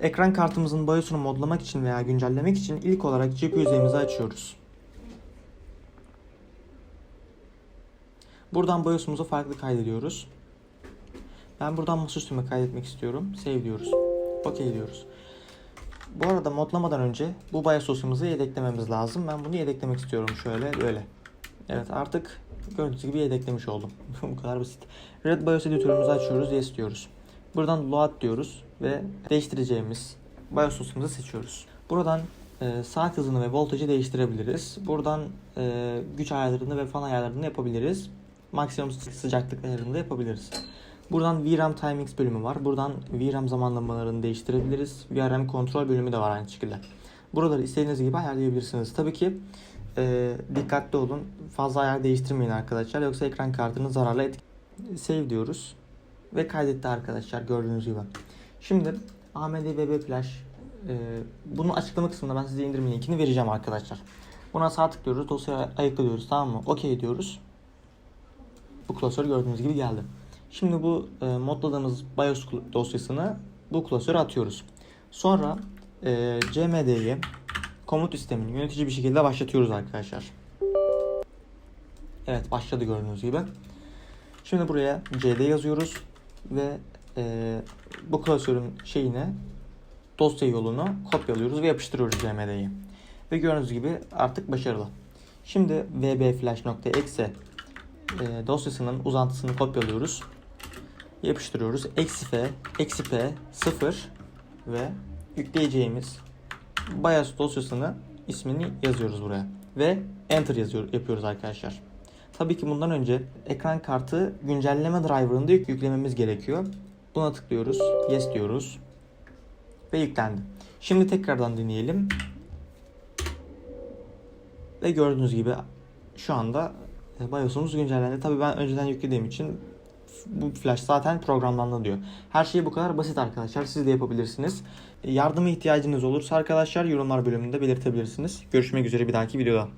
Ekran kartımızın BIOS'unu modlamak için veya güncellemek için ilk olarak GPU yüzeyimizi açıyoruz. Buradan BIOS'umuzu farklı kaydediyoruz. Ben buradan masaüstüme kaydetmek istiyorum. Save diyoruz. OK diyoruz. Bu arada modlamadan önce bu BIOS dosyamızı yedeklememiz lazım. Ben bunu yedeklemek istiyorum şöyle böyle. Evet artık gördüğünüz gibi yedeklemiş oldum. bu kadar basit. Red BIOS editörümüzü açıyoruz. Yes diyoruz. Buradan load diyoruz ve değiştireceğimiz BIOS dosyamızı seçiyoruz. Buradan e, saat hızını ve voltajı değiştirebiliriz. Buradan e, güç ayarlarını ve fan ayarlarını yapabiliriz. Maksimum sıcaklık ayarını da yapabiliriz. Buradan VRAM Timings bölümü var. Buradan VRAM zamanlamalarını değiştirebiliriz. VRAM kontrol bölümü de var aynı şekilde. Buraları istediğiniz gibi ayarlayabilirsiniz. Tabii ki e, dikkatli olun. Fazla ayar değiştirmeyin arkadaşlar. Yoksa ekran kartını zararla etki. Save diyoruz. Ve kaydetti arkadaşlar gördüğünüz gibi. Şimdi AMD VB Flash e, bunu açıklama kısmında ben size indirim linkini vereceğim arkadaşlar. Buna sağ tıklıyoruz. Dosyayı ayıklıyoruz tamam mı? OK diyoruz. Bu klasör gördüğünüz gibi geldi. Şimdi bu e, modladığımız BIOS dosyasını bu klasöre atıyoruz. Sonra e, CMD'yi komut sistemini yönetici bir şekilde başlatıyoruz arkadaşlar. Evet başladı gördüğünüz gibi. Şimdi buraya CD yazıyoruz ve e, bu klasörün şeyine dosya yolunu kopyalıyoruz ve yapıştırıyoruz CMD'yi. Ve gördüğünüz gibi artık başarılı. Şimdi vbflash.exe e, dosyasının uzantısını kopyalıyoruz. Yapıştırıyoruz. Eksi F, eksi P, 0 ve yükleyeceğimiz BIOS dosyasını ismini yazıyoruz buraya. Ve Enter yazıyor, yapıyoruz arkadaşlar. Tabii ki bundan önce ekran kartı güncelleme driver'ını da yük- yüklememiz gerekiyor. Buna tıklıyoruz. Yes diyoruz. Ve yüklendi. Şimdi tekrardan deneyelim. Ve gördüğünüz gibi şu anda e, BIOS'umuz güncellendi. Tabii ben önceden yüklediğim için bu flash zaten programlandı diyor. Her şey bu kadar basit arkadaşlar. Siz de yapabilirsiniz. Yardıma ihtiyacınız olursa arkadaşlar yorumlar bölümünde belirtebilirsiniz. Görüşmek üzere bir dahaki videoda.